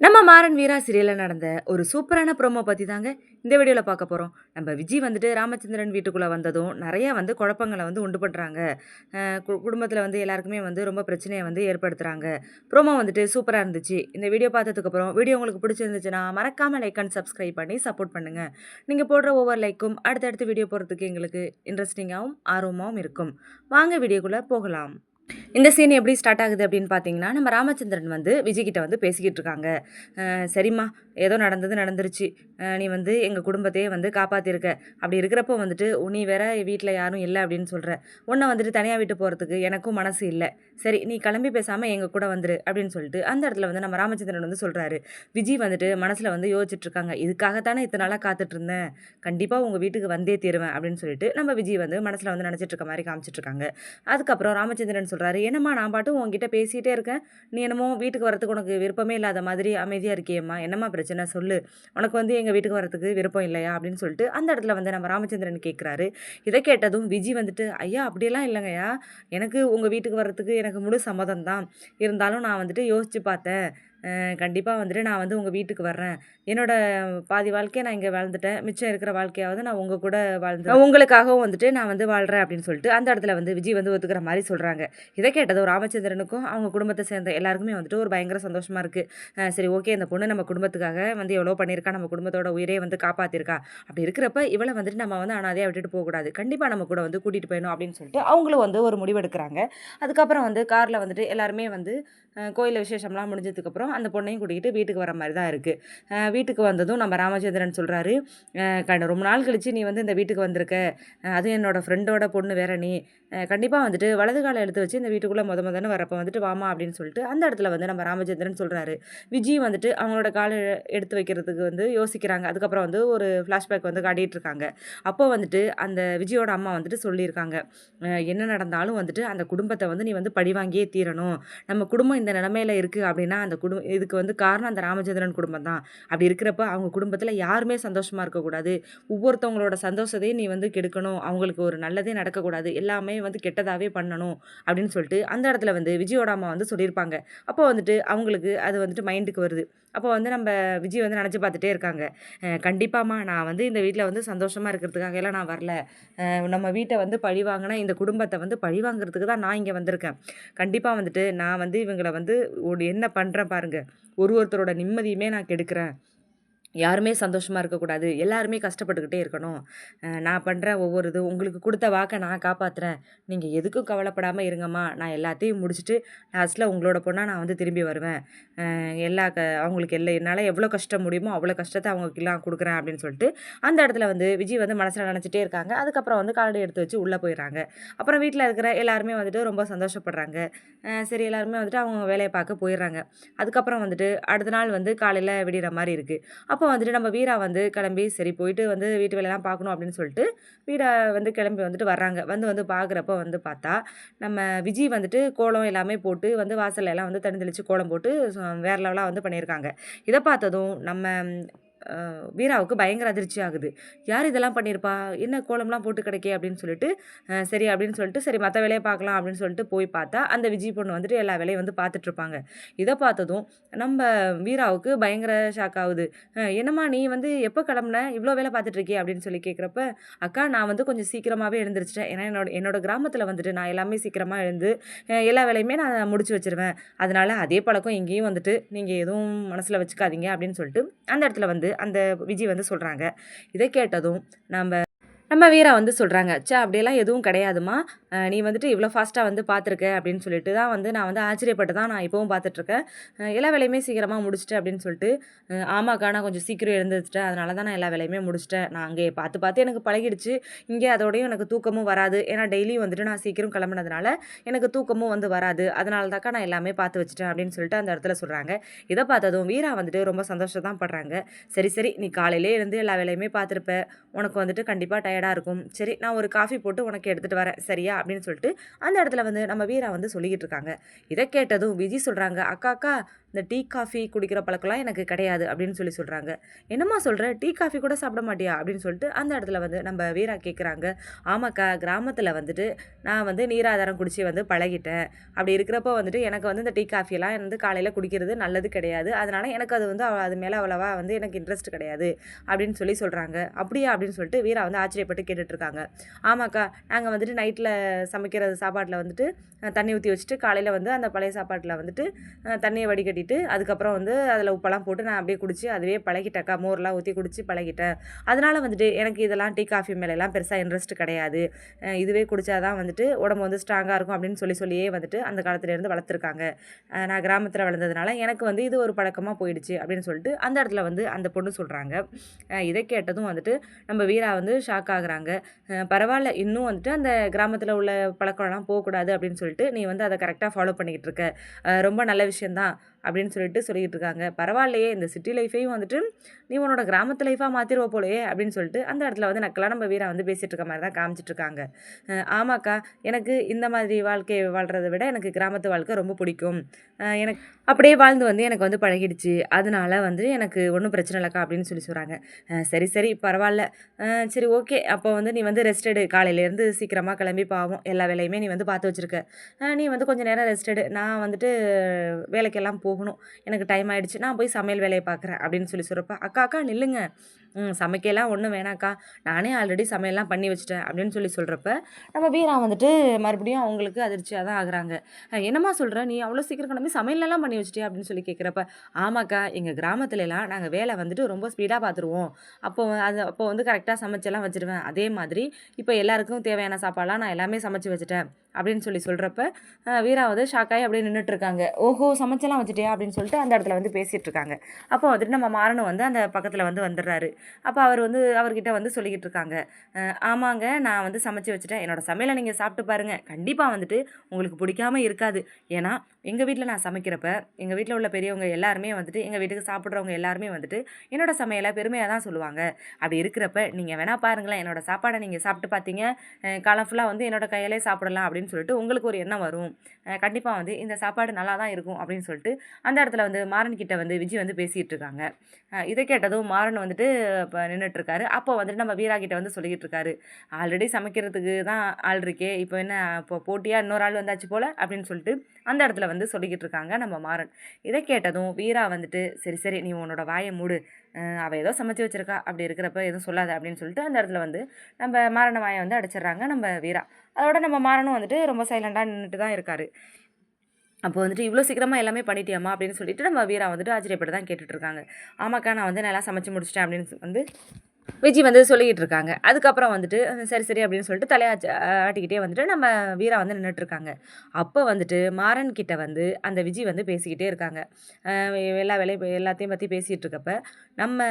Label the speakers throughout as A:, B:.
A: நம்ம மாறன் வீரா சீரியலில் நடந்த ஒரு சூப்பரான ப்ரோமோ பற்றி தாங்க இந்த வீடியோவில் பார்க்க போகிறோம் நம்ம விஜய் வந்துட்டு ராமச்சந்திரன் வீட்டுக்குள்ளே வந்ததும் நிறையா வந்து குழப்பங்களை வந்து உண்டு பண்ணுறாங்க குடும்பத்தில் வந்து எல்லாருக்குமே வந்து ரொம்ப பிரச்சனையை வந்து ஏற்படுத்துகிறாங்க ப்ரோமோ வந்துட்டு சூப்பராக இருந்துச்சு. இந்த வீடியோ பார்த்ததுக்கப்புறம் வீடியோ உங்களுக்கு பிடிச்சிருந்துச்சுன்னா மறக்காமல் லைக் அண்ட் சப்ஸ்கிரைப் பண்ணி சப்போர்ட் பண்ணுங்கள் நீங்கள் போடுற ஒவ்வொரு லைக்கும் அடுத்தடுத்து வீடியோ போகிறதுக்கு எங்களுக்கு இன்ட்ரெஸ்டிங்காகவும் ஆர்வமாகவும் இருக்கும். வாங்க வீடியோக்குள்ளே போகலாம். இந்த சீன் எப்படி ஸ்டார்ட் ஆகுது அப்படின்னு பார்த்தீங்கன்னா நம்ம ராமச்சந்திரன் வந்து விஜய்கிட்ட வந்து பேசிக்கிட்டு இருக்காங்க. சரிம்மா ஏதோ நடந்தது நடந்துருச்சு. நீ வந்து எங்கள் குடும்பத்தையே வந்து காப்பாற்றிருக்க அப்படி இருக்கிறப்போ வந்துட்டு நீ வேற வீட்டில் யாரும் இல்லை அப்படின்னு சொல்கிற உன்னை வந்துட்டு தனியாக விட்டு போகிறதுக்கு எனக்கும் மனசு இல்லை. சரி நீ கிளம்பி பேசாமல் எங்கள் கூட வந்துரு அப்படின்னு சொல்லிட்டு அந்த இடத்துல வந்து நம்ம ராமச்சந்திரன் வந்து சொல்கிறாரு விஜய் வந்துட்டு மனசில் வந்து யோசிச்சுட்டு இருக்காங்க. இதுக்காகத்தானே இத்தனை நாளாக காத்துட்டு இருந்தேன். கண்டிப்பாக உங்கள் வீட்டுக்கு வந்தே தீருவேன் அப்படின்னு சொல்லிட்டு நம்ம விஜய் வந்து மனசில் வந்து நினச்சிட்டு இருக்க மாதிரி காமிச்சிட்டு இருக்காங்க. அதுக்கப்புறம் ராமச்சந்திரன் சொல்கிறாரு என்னம்மா நான் பாட்டும் உங்ககிட்ட பேசிகிட்டே இருக்கேன். நீ என்னமோ வீட்டுக்கு வரத்துக்கு உனக்கு விருப்பமே இல்லாத மாதிரி அமைதியாக இருக்கியம்மா. என்னம்மா பிரச்சனை? சொல்லு. உனக்கு வந்து எங்கள் வீட்டுக்கு வரத்துக்கு விருப்பம் இல்லையா? அப்படின்னு சொல்லிட்டு அந்த இடத்துல வந்து நம்ம ராமச்சந்திரன் கேட்குறாரு இதை கேட்டதும் விஜி வந்துட்டு ஐயா அப்படியெல்லாம் இல்லைங்கய்யா. எனக்கு உங்கள் வீட்டுக்கு வரத்துக்கு எனக்கு முழு சம்மதம் தான் இருந்தாலும் நான் வந்துட்டு யோசித்து பார்த்தேன். கண்டிப்பாக வந்துட்டு நான் வந்து உங்கள் வீட்டுக்கு வர்றேன். என்னோட பாதி வாழ்க்கையை நான் இங்கே வாழ்ந்துட்டேன். மிச்சம் இருக்கிற வாழ்க்கையாவது நான் உங்கள் கூட வாழ்ந்து உங்களுக்காகவும் வந்துட்டு நான் வந்து வாழ்கிறேன் அப்படின்னு சொல்லிட்டு அந்த இடத்துல வந்து விஜய் வந்து ஒத்துக்கிற மாதிரி சொல்கிறாங்க இதை கேட்டதும் ராமச்சந்திரனுக்கும் அவங்க குடும்பத்தை சேர்ந்த எல்லாருக்குமே வந்துட்டு ஒரு பயங்கர சந்தோஷமாக இருக்குது சரி ஓகே இந்த பொண்ணு நம்ம குடும்பத்துக்காக வந்து எவ்வளோ பண்ணியிருக்கா? நம்ம குடும்பத்தோட உயிரே வந்து காப்பாற்றிருக்கா அப்படி இருக்கிறப்ப இவளை வந்துட்டு நம்ம வந்து அனாதையாக விட்டுட்டு போகக்கூடாது. கண்டிப்பாக நம்ம கூட வந்து கூட்டிகிட்டு போயணும் அப்படின்னு சொல்லிட்டு அவங்களும் வந்து ஒரு முடிவெடுக்கிறாங்க. அதுக்கப்புறம் வந்து காரில் வந்துட்டு எல்லாருமே வந்து கோயிலில் விசேஷம்லாம் முடிஞ்சதுக்கப்புறம் அந்த பொண்ணையும் கூட்டிகிட்டு வீட்டுக்கு வர மாதிரி தான் இருக்குது வீட்டுக்கு வந்ததும் நம்ம ராமச்சந்திரன் சொல்கிறாரு ரொம்ப நாள் கழித்து நீ வந்து இந்த வீட்டுக்கு வந்திருக்க. அதுவும் என்னோடய ஃப்ரெண்டோட பொண்ணு வேற நீ. கண்டிப்பாக வந்துட்டு வலது காலை எடுத்து வச்சு இந்த வீட்டுக்குள்ளே முத முதன்னு வரப்போ வந்துட்டு வாமா அப்படின்னு சொல்லிட்டு அந்த இடத்துல வந்து நம்ம ராமச்சந்திரன் சொல்கிறாரு விஜய் வந்துட்டு அவங்களோட காலை எடுத்து வைக்கிறதுக்கு வந்து யோசிக்கிறாங்க. அதுக்கப்புறம் வந்து ஒரு ஃப்ளாஷ்பேக் வந்து காட்டிகிட்டு இருக்காங்க. அப்போ வந்துட்டு அந்த விஜயோட அம்மா வந்துட்டு சொல்லியிருக்காங்க. என்ன நடந்தாலும் வந்துட்டு அந்த குடும்பத்தை வந்து நீ வந்து பழிவாங்கியே தீரணும். நம்ம குடும்பம் இந்த நிலமையில இருக்குது அப்படின்னா அந்த குடும்பம் இதுக்கு வந்து காரணம் அந்த ராமச்சந்திரன் குடும்பம் தான். அப்படி இருக்கிறப்ப அவங்க குடும்பத்தில் யாருமே சந்தோஷமாக இருக்கக்கூடாது. ஒவ்வொருத்தவங்களோட சந்தோஷத்தையும் நீ வந்து கெடுக்கணும். அவங்களுக்கு ஒரு நல்லதே நடக்கக்கூடாது. எல்லாமே வந்து கெட்டதாகவே பண்ணணும் அப்படின்னு சொல்லிட்டு அந்த இடத்துல வந்து விஜயோட அம்மா வந்து சொல்லியிருப்பாங்க. அப்போ வந்துட்டு அவங்களுக்கு அது வந்துட்டு மைண்டுக்கு வருது. அப்போ வந்து நம்ம விஜய் வந்து நினச்சி பார்த்துட்டே இருக்காங்க. கண்டிப்பாம்மா நான் வந்து இந்த வீட்டில் வந்து சந்தோஷமாக இருக்கிறதுக்காக எல்லாம் நான் வரல. நம்ம வீட்டை வந்து பழி வாங்கினா இந்த குடும்பத்தை வந்து பழி வாங்குறதுக்கு தான் நான் இங்கே வந்திருக்கேன். கண்டிப்பாக வந்துட்டு நான் வந்து இவங்களை வந்து என்ன பண்ணுறேன் பாருங்கள் ஒரு ஒருத்தரோட நிம்மதியுமே நான் கெடுக்கிறேன். யாருமே சந்தோஷமாக இருக்கக்கூடாது. எல்லாருமே கஷ்டப்பட்டுக்கிட்டே இருக்கணும். நான் பண்ணுற ஒவ்வொரு இது உங்களுக்கு கொடுத்த வாக்கை நான் காப்பாற்றுறேன் நீங்கள் எதுக்கும் கவலைப்படாமல் இருங்கம்மா. நான் எல்லாத்தையும் முடிச்சுட்டு லாஸ்ட்டில் உங்களோட பொண்ணாக நான் வந்து திரும்பி வருவேன். எல்லா க அவங்களுக்கு எல்லா என்னால் எவ்வளோ கஷ்டம் முடியுமோ அவ்வளோ கஷ்டத்தை அவங்களுக்கெல்லாம் கொடுக்குறேன் அப்படின்னு சொல்லிட்டு அந்த இடத்துல வந்து விஜய் வந்து மனசில் நினச்சிட்டே இருக்காங்க. அதுக்கப்புறம் வந்து காலடி எடுத்து வச்சு உள்ளே போயிடுறாங்க. அப்புறம் வீட்டில் இருக்கிற எல்லாருமே வந்துட்டு ரொம்ப சந்தோஷப்படுறாங்க. சரி எல்லாருமே வந்துட்டு அவங்க வேலையை பார்க்க போயிடுறாங்க. அதுக்கப்புறம் வந்துட்டு அடுத்த நாள் வந்து காலையில் விடிகிற மாதிரி இருக்குது அப்போ அப்போ வந்துட்டு நம்ம வீரா வந்து கிளம்பி சரி போயிட்டு வந்து வீட்டு வேலையெல்லாம் பார்க்கணும் அப்படின்னு சொல்லிட்டு வீரா வந்து கிளம்பி வந்துட்டு வர்றாங்க. வந்து வந்து பார்க்குறப்ப வந்து பார்த்தா நம்ம விஜய் வந்துட்டு கோலம் எல்லாமே போட்டு வந்து வாசல் எல்லாம் வந்து தண்ணி தெளித்து கோலம் போட்டு வேறு லெவலாக வந்து பண்ணியிருக்காங்க. இதை பார்த்ததும் நம்ம வீராவுக்கு பயங்கர அதிர்ச்சி ஆகுது. யார் இதெல்லாம் பண்ணியிருப்பா? என்ன கோலம்லாம் போட்டு கிடைக்கே? அப்படின்னு சொல்லிட்டு சரி அப்படின்னு சொல்லிட்டு சரி மற்ற வேலையை பார்க்கலாம் அப்படின்னு சொல்லிட்டு போய் பார்த்தா அந்த விஜய் பொண்ணு வந்துட்டு எல்லா வேலையும் வந்து பார்த்துட்ருப்பாங்க இதை பார்த்ததும் நம்ம வீராவுக்கு பயங்கர ஷாக் ஆகுது. என்னம்மா நீ வந்து எப்போ கிளம்புன? இவ்வளோ வேலை பார்த்துட்ருக்கே அப்படின்னு சொல்லி கேட்குறப்ப அக்கா நான் வந்து கொஞ்சம் சீக்கிரமாகவே எழுந்திரிச்சிட்டேன். ஏன்னா என்னோட என்னோட கிராமத்தில் வந்துட்டு நான் எல்லாமே சீக்கிரமாக எழுந்து எல்லா வேலையுமே நான் முடிச்சு வச்சுருவேன். அதனால் அதே பழக்கம் இங்கேயும் வந்துட்டு நீங்கள் எதுவும் மனசில் வச்சுக்காதீங்க அப்படின்னு சொல்லிட்டு அந்த இடத்துல வந்து அந்த விஜய் வந்து சொல்கிறாங்க இதை கேட்டதும் நம்ம நம்ம வீரா வந்து சொல்கிறாங்க சே அப்படியெல்லாம் எதுவும் கிடையாதுமா நீ வந்துட்டு இவ்வளோ ஃபாஸ்ட்டாக வந்து பார்த்துருக்க அப்படின்னு சொல்லிட்டு தான் வந்து நான் வந்து ஆச்சரியப்பட்டு தான் நான் இப்போவும் பார்த்துட்ருக்கேன் எல்லா வேலையுமே சீக்கிரமாக முடிச்சிட்டேன் அப்படின்னு சொல்லிட்டு ஆமாக்கா நான் கொஞ்சம் சீக்கிரம் எழுந்துச்சிட்டேன் அதனால தான் நான் எல்லா வேலையுமே முடிச்சிட்டேன். நான் அங்கே பார்த்து பார்த்து எனக்கு பழகிடுச்சு. இங்கே அதோடையும் எனக்கு தூக்கமும் வராது. ஏன்னா டெய்லியும் வந்துட்டு நான் சீக்கிரம் கிளம்புனதுனால எனக்கு தூக்கமும் வந்து வராது. அதனால தாக்கா நான் எல்லாமே பார்த்து வச்சுட்டேன் அப்படின்னு சொல்லிட்டு அந்த இடத்துல சொல்கிறாங்க இதை பார்த்ததும் வீரா வந்துட்டு ரொம்ப சந்தோஷம் தான் படுறாங்க. சரி சரி நீ காலையிலே இருந்து எல்லா வேலையுமே பார்த்துருப்ப உனக்கு வந்துட்டு கண்டிப்பாக டயர்டாக இருக்கும். சரி நான் ஒரு காஃபி போட்டு உனக்கு எடுத்துகிட்டு வரேன். சரியா? அப்படின்னு சொல்லிட்டு அந்த இடத்துல வந்து நம்ம வீரா வந்து சொல்லிக்கிட்டு இருக்காங்க. இதை கேட்டதும் விஜி சொல்கிறாங்க அக்கா அக்கா இந்த டீ காஃபி குடிக்கிற பழக்கம்லாம் எனக்கு கிடையாது அப்படின்னு சொல்லி சொல்கிறாங்க என்னம்மா சொல்கிற டீ காஃபி கூட சாப்பிட மாட்டியா? அப்படின்னு சொல்லிட்டு அந்த இடத்துல வந்து நம்ம வீரா கேட்குறாங்க ஆமாக்கா கிராமத்தில் வந்துட்டு நான் வந்து நீராதாரம் குடித்து வந்து பழகிட்டேன். அப்படி இருக்கிறப்போ வந்துட்டு எனக்கு வந்து இந்த டீ காஃபியெல்லாம் வந்து காலையில் குடிக்கிறது நல்லது கிடையாது. அதனால் எனக்கு அது வந்து அது மேலே அவ்வளோவா வந்து எனக்கு இன்ட்ரெஸ்ட் கிடையாது அப்படின்னு சொல்லி சொல்கிறாங்க அப்படியா? அப்படின்னு சொல்லிட்டு வீரா வந்து ஆச்சரியப்பட்டு கேட்டுட்ருக்காங்க. ஆமாக்கா நாங்கள் வந்துட்டு நைட்டில் சமைக்கிற சாப்பாட்டில் வந்துட்டு தண்ணி ஊற்றி வச்சுட்டு காலையில் வந்து அந்த பழைய சாப்பாட்டில் வந்துட்டு தண்ணியை வடிகட்டி கட்டிட்டு அதுக்கப்புறம் வந்து அதில் உப்பெல்லாம் போட்டு நான் அப்படியே குடிச்சு அதுவே பழகிட்டேக்கா மோர்லாம் ஊற்றி குடிச்சு பழகிட்டேன். அதனால் வந்துட்டு எனக்கு இதெல்லாம் டீ காஃபி மேலெல்லாம் பெருசாக இன்ட்ரெஸ்ட் கிடையாது. இதுவே இதுவே குடித்தாதான் வந்துட்டு உடம்பு வந்து ஸ்ட்ராங்காக இருக்கும் அப்படின்னு சொல்லி சொல்லியே வந்துட்டு அந்த காலத்துலேருந்து வளர்த்துருக்காங்க. நான் கிராமத்தில் வளர்ந்ததுனால எனக்கு வந்து இது ஒரு பழக்கமாக போயிடுச்சு அப்படின்னு சொல்லிட்டு அந்த இடத்துல வந்து அந்த பொண்ணு சொல்கிறாங்க இதை கேட்டதும் வந்துட்டு நம்ம வீரா வந்து ஷாக் ஆகுறாங்க. பரவாயில்ல இன்னும் வந்துட்டு அந்த கிராமத்தில் உள்ள பழக்கம்லாம் போகக்கூடாது அப்படின்னு சொல்லிட்டு நீ வந்து அதை கரெக்டாக ஃபாலோ பண்ணிக்கிட்டு இருக்க. ரொம்ப நல்ல விஷயந்தான் அப்படின்னு சொல்லிட்டு சொல்லிக்கிட்டு இருக்காங்க பரவாயில்லையே இந்த சிட்டி லைஃபையும் வந்துட்டு நீ உன்னோட கிராமத்து லைஃபாக மாற்றிடுவோம் போலையே அப்படின்னு சொல்லிட்டு அந்த இடத்துல வந்து நக்கலாக நம்ம வீரா வந்து பேசிகிட்டு இருக்க மாதிரி தான் காமிச்சிட்டு இருக்காங்க ஆமாக்கா எனக்கு இந்த மாதிரி வாழ்க்கையை வாழ்கிறத விட எனக்கு கிராமத்து வாழ்க்கை ரொம்ப பிடிக்கும். எனக்கு அப்படியே வாழ்ந்து வந்து எனக்கு வந்து பழகிடுச்சு. அதனால வந்து எனக்கு ஒன்றும் பிரச்சனை இல்லைக்கா அப்படின்னு சொல்லி சொல்கிறாங்க சரி சரி பரவாயில்ல. சரி ஓகே அப்போ வந்து நீ வந்து ரெஸ்ட் எடு. காலையிலேருந்து சீக்கிரமாக கிளம்பி பாவம் எல்லா வேலையுமே நீ வந்து பார்த்து வச்சுருக்க. நீ வந்து கொஞ்சம் நேரம் ரெஸ்ட் எடு. நான் வந்துட்டு வேலைக்கெல்லாம் போ போகணும். எனக்கு டைம் ஆகிடுச்சு நான் போய் சமையல் வேலையை பார்க்குறேன் அப்படின்னு சொல்லி சொல்கிறப்ப அக்கா அக்கா நில்லுங்க. சமைக்கலாம் ஒன்றும் வேணாக்கா. நானே ஆல்ரெடி சமையல்லாம் பண்ணி வச்சுட்டேன். அப்படின்னு சொல்லி சொல்கிறப்ப நம்ம வீரா வந்துட்டு மறுபடியும் அவங்களுக்கு அதிர்ச்சியாக தான் ஆகுறாங்க. என்னம்மா சொல்கிற நீ அவ்வளோ சீக்கிரம் கிளம்பி சமையலெல்லாம் பண்ணி வச்சிட்டே அப்படின்னு சொல்லி கேட்குறப்ப ஆமாக்கா எங்கள் கிராமத்துலலாம் நாங்கள் வேலை வந்துட்டு ரொம்ப ஸ்பீடாக பார்த்துருவோம். அப்போ அது அப்போ வந்து கரெக்டாக சமைச்செல்லாம் வச்சுருவேன். அதே மாதிரி இப்போ எல்லாருக்கும் தேவையான சாப்பாடெலாம் நான் எல்லாமே சமைச்சு வச்சுட்டேன். அப்படின்னு சொல்லி சொல்கிறப்ப வீரா வந்து ஷாக்காகி அப்படியே நின்றுட்டு இருக்காங்க ஓஹோ சமைச்செல்லாம் வச்சுட்டியா? அப்படின்னு சொல்லிட்டு அந்த இடத்துல வந்து பேசிகிட்டு இருக்காங்க அப்போ வந்துட்டு நம்ம மாறனும் வந்து அந்த பக்கத்தில் வந்து வந்துடுறாரு. அப்போ அவர் வந்து அவர்கிட்ட வந்து சொல்லிக்கிட்டு இருக்காங்க ஆமாங்க நான் வந்து சமைச்சு வச்சுட்டேன். என்னோடய சமையலை நீங்கள் சாப்பிட்டு பாருங்கள் கண்டிப்பாக வந்துட்டு உங்களுக்கு பிடிக்காம இருக்காது. ஏன்னா எங்கள் வீட்டில் நான் சமைக்கிறப்ப எங்கள் வீட்டில் உள்ள பெரியவங்க எல்லாருமே வந்துட்டு எங்கள் வீட்டுக்கு சாப்பிட்றவங்க எல்லாருமே வந்துட்டு என்னோடய சமையலை பெருமையாக தான் சொல்லுவாங்க. அப்படி இருக்கிறப்ப நீங்கள் வேணால் பாருங்களேன். என்னோடய சாப்பாடை நீங்கள் சாப்பிட்டு பார்த்தீங்க காலம் ஃபுல்லாக வந்து என்னோட கையிலே சாப்பிடலாம் அப்படின்னு அப்படின்னு சொல்லிட்டு உங்களுக்கு ஒரு எண்ணம் வரும். கண்டிப்பாக வந்து இந்த சாப்பாடு நல்லா தான் இருக்கும் அப்படின்னு சொல்லிட்டு அந்த இடத்துல வந்து மாறன் கிட்ட வந்து விஜய் வந்து பேசிகிட்டு இருக்காங்க. இதை கேட்டதும் மாறன் வந்துட்டு இப்போ நின்றுட்டு இருக்காரு. அப்போ வந்துட்டு நம்ம வீரா கிட்ட வந்து சொல்லிக்கிட்டு இருக்காரு. ஆல்ரெடி சமைக்கிறதுக்கு தான் ஆள் இருக்கே. இப்போ என்ன இப்போ போட்டியாக இன்னொரு ஆள் வந்தாச்சு போல்? அப்படின்னு சொல்லிட்டு அந்த இடத்துல வந்து சொல்லிக்கிட்டு இருக்காங்க நம்ம மாறன். இதை கேட்டதும் வீரா வந்துட்டு சரி சரி. நீ உன்னோட வாயை மூடு. அவள் ஏதோ சமைச்சு வச்சிருக்கா. அப்படி இருக்கிறப்ப எதுவும் சொல்லாத. அப்படின்னு சொல்லிட்டு அந்த இடத்துல வந்து நம்ம மாரண வாயை வந்து அடிச்சிடுறாங்க நம்ம வீரா. அதோட நம்ம மாறனும் வந்துட்டு ரொம்ப சைலண்டாக நின்றுட்டு தான் இருக்கார். அப்போ வந்துட்டு இவ்வளோ சீக்கிரமாக எல்லாமே பண்ணிட்டியாம்மா அப்படின்னு சொல்லிட்டு நம்ம வீரா வந்துட்டு ஆச்சரியப்பட்டு தான் கேட்டுட்ருக்காங்க. ஆமாக்கா நான் வந்து நல்லா சமைச்சு முடிச்சிட்டேன் அப்படின்னு வந்து விஜய் வந்து சொல்லிக்கிட்டு இருக்காங்க அதுக்கப்புறம் வந்துட்டு சரி சரி அப்படின்னு சொல்லிட்டு தலையாச்சு ஆட்டிக்கிட்டே வந்துட்டு நம்ம வீரா வந்து நின்றுட்டுருக்காங்க அப்போ வந்துட்டு மாறன் கிட்ட வந்து அந்த விஜய் வந்து பேசிக்கிட்டே இருக்காங்க. எல்லா வேலையும் எல்லாத்தையும் பற்றி பேசிகிட்டு இருக்கப்ப நம்ம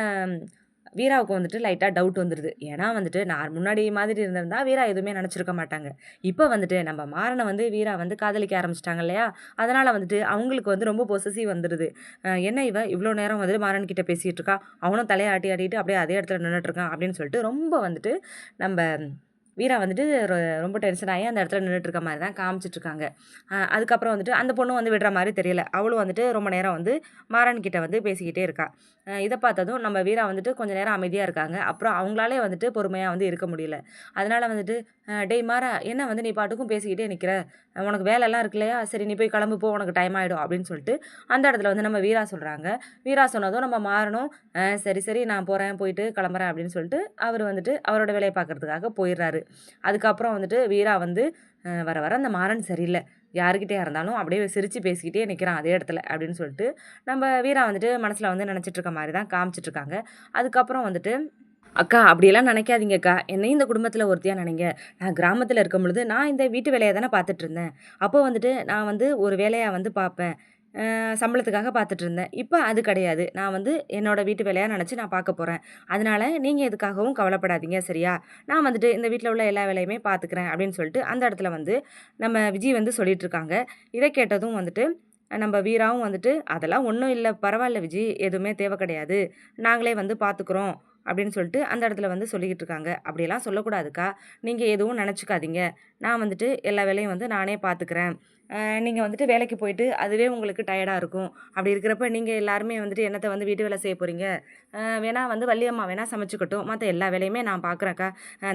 A: வீராவுக்கு வந்துட்டு லைட்டாக டவுட் வந்துடுது ஏன்னா வந்துட்டு நான் முன்னாடி மாதிரி இருந்திருந்தா வீரா எதுவுமே நினச்சிருக்க மாட்டாங்க. இப்போ வந்துட்டு நம்ம மாறனை வந்து வீரா வந்து காதலிக்க ஆரம்பிச்சிட்டாங்க இல்லையா? அதனால் வந்துட்டு அவங்களுக்கு வந்து ரொம்ப பொசசிவ் வந்துடுது என்ன இவ? இவ்வளோ நேரம் வந்துட்டு மாறன் கிட்டே பேசிகிட்டு இருக்கா? அவனும் தலையை ஆட்டி ஆட்டிட்டு அப்படியே அதே இடத்துல நின்றுட்டுருக்கான் அப்படின்னு சொல்லிட்டு ரொம்ப வந்துட்டு நம்ம வீரா வந்துட்டு ரொ- ரொம்ப டென்ஷன் ஆகி அந்த இடத்துல நின்றுட்டு இருக்க மாதிரி தான் காமிச்சிட்ருக்காங்க. அதுக்கப்புறம் வந்துட்டு அந்த பொண்ணு வந்து விடுற மாதிரி தெரியல. அவளும் வந்துட்டு ரொம்ப நேரம் வந்து மாறன் கிட்ட வந்து பேசிக்கிட்டே இருக்கா. இதை பார்த்ததும் நம்ம வீரா வந்துட்டு கொஞ்சம் நேரம் அமைதியாக இருக்காங்க. அப்புறம் அவங்களாலே வந்துட்டு பொறுமையாக வந்து இருக்க முடியல. அதனால் வந்துட்டு டெய் டேய் மாறா என்ன வந்து நீ பாட்டுக்கும் பேசிக்கிட்டே நிற்கிற உனக்கு வேலைலாம் இருக்கு இல்லையா சரி நீ போய் கிளம்பு போ உனக்கு டைம் ஆகிடும் அப்படின்னு சொல்லிட்டு அந்த இடத்துல வந்து நம்ம வீரா சொல்கிறாங்க வீரா சொன்னதும் நம்ம மாறணும் சரி சரி நான் போகிறேன் போயிட்டு கிளம்புறேன் அப்படின்னு சொல்லிட்டு அவர் வந்துட்டு அவரோட வேலையை பார்க்கறதுக்காக போயிடுறாரு. அதுக்கப்புறம் வந்துட்டு வீரா வந்து வர வர அந்த மாறன் சரியில்லை. யாருக்கிட்டே இருந்தாலும் அப்படியே சிரித்து பேசிக்கிட்டே நிற்கிறான் அதே இடத்துல அப்படின்னு சொல்லிட்டு நம்ம வீரா வந்துட்டு மனசில் வந்து நினச்சிட்டு இருக்க மாதிரி தான் காமிச்சிட்டு இருக்காங்க அதுக்கப்புறம் வந்துட்டு அக்கா அப்படியெல்லாம் நினைக்காதீங்கக்கா என்னையும் இந்த குடும்பத்தில் ஒருத்தியாக நினைங்க. நான் கிராமத்தில் இருக்கும் பொழுது நான் இந்த வீட்டு வேலையை தானே பார்த்துட்டு இருந்தேன் அப்போ வந்துட்டு நான் வந்து ஒரு வேலையாக வந்து பார்ப்பேன். சம்பளத்துக்காக பார்த்துட்டு இருந்தேன் இப்போ அது கிடையாது. நான் வந்து என்னோடய வீட்டு வேலையாக நினச்சி நான் பார்க்க போகிறேன் அதனால நீங்கள் எதுக்காகவும் கவலைப்படாதீங்க சரியா? நான் வந்துட்டு இந்த வீட்டில் உள்ள எல்லா வேலையுமே பார்த்துக்கிறேன் அப்படின்னு சொல்லிட்டு அந்த இடத்துல வந்து நம்ம விஜய் வந்து சொல்லிகிட்ருக்காங்க இதை கேட்டதும் வந்துட்டு நம்ம வீராவும் வந்துட்டு அதெல்லாம் ஒன்றும் இல்லை பரவாயில்ல விஜய் எதுவுமே தேவை கிடையாது. நாங்களே வந்து பார்த்துக்குறோம் அப்படின்னு சொல்லிட்டு அந்த இடத்துல வந்து சொல்லிக்கிட்டு இருக்காங்க. அப்படியெல்லாம் சொல்லக்கூடாதுக்கா. நீங்கள் எதுவும் நினச்சிக்காதீங்க. நான் வந்துட்டு எல்லா வேலையும் வந்து நானே பார்த்துக்கிறேன் நீங்கள் வந்துட்டு வேலைக்கு போயிட்டு அதுவே உங்களுக்கு டயர்டாக இருக்கும். அப்படி இருக்கிறப்ப நீங்கள் எல்லாருமே வந்துட்டு என்னத்தை வந்து வீட்டு வேலை செய்ய போகிறீங்க வேணால் வந்து வள்ளியம்மா வேணால் சமைச்சிக்கட்டும். மற்ற எல்லா வேலையுமே நான் பார்க்குறேன்க்கா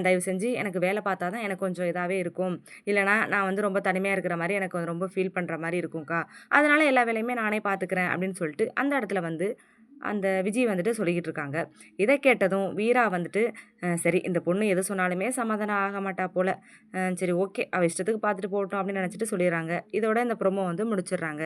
A: தயவு செஞ்சு எனக்கு வேலை பார்த்தா தான் எனக்கு கொஞ்சம் இதாகவே இருக்கும். இல்லைனா நான் வந்து ரொம்ப தனிமையாக இருக்கிற மாதிரி எனக்கு வந்து ரொம்ப ஃபீல் பண்ணுற மாதிரி இருக்கும்க்கா. அதனால் எல்லா வேலையுமே நானே பார்த்துக்கிறேன் அப்படின்னு சொல்லிட்டு அந்த இடத்துல வந்து அந்த விஜய் வந்துட்டு சொல்லிக்கிட்டு இருக்காங்க இதை கேட்டதும் வீரா வந்துட்டு சரி இந்த பொண்ணு எது சொன்னாலுமே சமாதானம் ஆக மாட்டா போல். சரி ஓகே அவள் இஷ்டத்துக்கு பார்த்துட்டு போகட்டும் அப்படின்னு நினச்சிட்டு சொல்லிடுறாங்க. இதோட இந்த ப்ரொமோ வந்து முடிச்சிடுறாங்க.